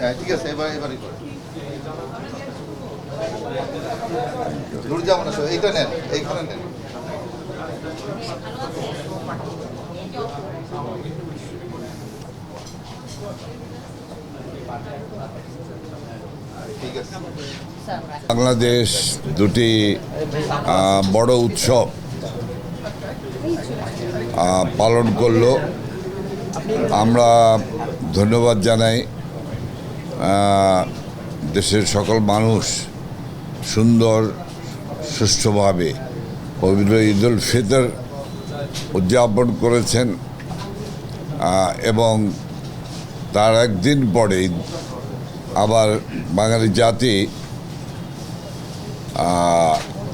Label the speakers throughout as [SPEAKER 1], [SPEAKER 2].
[SPEAKER 1] হ্যাঁ ঠিক আছে, এবার এবারই করে। এইটা নেন, এইখানে নেন।
[SPEAKER 2] বাংলাদেশ দুটি বড় উৎসব পালন করল। আমরা ধন্যবাদ জানাই। দেশের সকল মানুষ সুন্দর, সুষ্ঠুভাবে পবিত্র ঈদ উল ফিতর উদযাপন করেছেন এবং তার একদিন পরেই আবার বাঙালি জাতি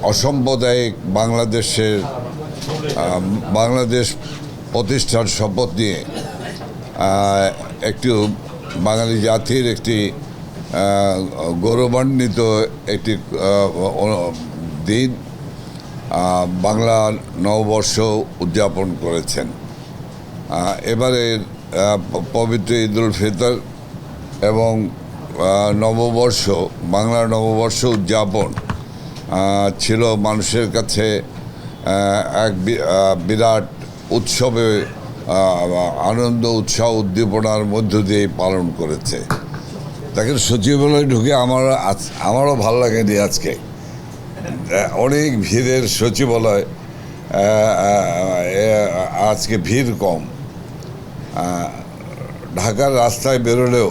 [SPEAKER 2] অসাম্প্রদায়িক বাংলাদেশের বাংলাদেশ প্রতিষ্ঠার শপথ নিয়ে একটি বাঙালি জাতির একটি গৌরবান্বিত একটি দিন বাংলা নববর্ষ উদযাপন করেছেন। এবারে পবিত্র ঈদুল ফিতর এবং নববর্ষ, বাংলা নববর্ষ উদযাপন ছিল মানুষের কাছে এক বিরাট উৎসবে আনন্দ, উৎসাহ উদ্দীপনার মধ্য দিয়ে পালন করেছে। দেখেন, সচিবালয়ে ঢুকে আমার আমারও ভালো লাগেনি আজকে। অনেক ভিড়ের সচিবালয় আজকে ভিড় কম। ঢাকার রাস্তায় বেরোলেও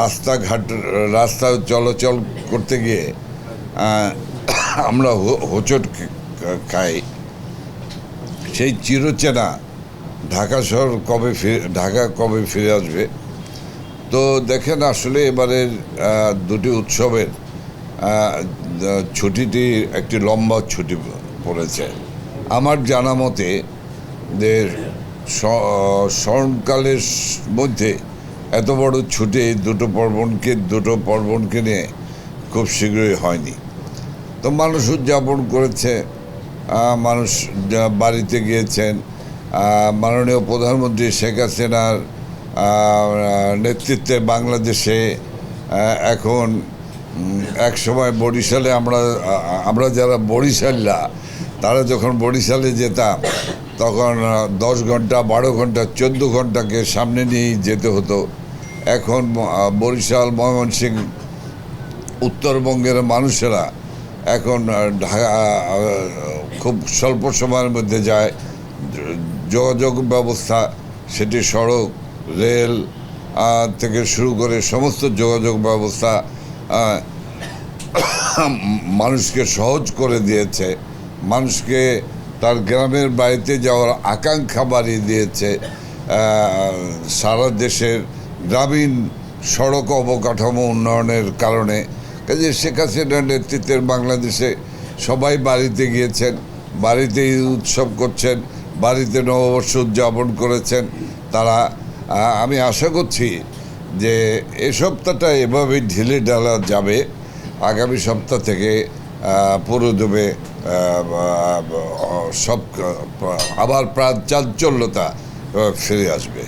[SPEAKER 2] রাস্তাঘাট রাস্তায় চলাচল করতে গিয়ে আমরা হোঁচট খাই। সেই চিরচেনা ঢাকা শহর কবে ফিরে, ঢাকা কবে ফিরে আসবে? তো দেখেন আসলে এবারের দুটি উৎসবের ছুটিটি একটি লম্বা ছুটি পড়েছে। আমার জানা মতে যে স্মরণকালের মধ্যে এত বড় ছুটি দুটো পর্বণকে দুটো পর্বণকে নিয়ে খুব শীঘ্রই হয়নি। তো মানুষ উদযাপন করেছে মানুষ বাড়িতে গিয়েছেন মাননীয় প্রধানমন্ত্রী শেখ হাসিনার নেতৃত্বে বাংলাদেশে এখন এক সময় বরিশালে আমরা আমরা যারা বরিশালরা, তারা যখন বরিশালে যেতাম, তখন দশ ঘণ্টা, বারো ঘণ্টা, চোদ্দ ঘন্টাকে সামনে নিয়েই যেতে হতো। এখন বরিশাল, ময়মনসিংহ, উত্তরবঙ্গের মানুষেরা এখন ঢাকা খুব স্বল্প সময়ের মধ্যে যায়। যোগাযোগ ব্যবস্থা, সেটি সড়ক, রেল থেকে শুরু করে সমস্ত যোগাযোগ ব্যবস্থা মানুষকে সহজ করে দিয়েছে। মানুষকে তার গ্রামের বাড়িতে যাওয়ার আকাঙ্ক্ষা বাড়িয়ে দিয়েছে। সারা দেশের গ্রামীণ সড়ক অবকাঠামো উন্নয়নের কারণে। কাজে শেখ হাসিনার নেতৃত্বের বাংলাদেশে সবাই বাড়িতে গিয়েছেন, বাড়িতেই উৎসব করছেন। বাড়িতে নববর্ষ উদযাপন করেছেন তারা আমি আশা করছি যে এ সপ্তাহটা এভাবে ঢিলে ঢালা যাবে। আগামী সপ্তাহ থেকে পুরো পুরোদমে সব আবার প্রাণ চাঞ্চল্যতা ফিরে আসবে।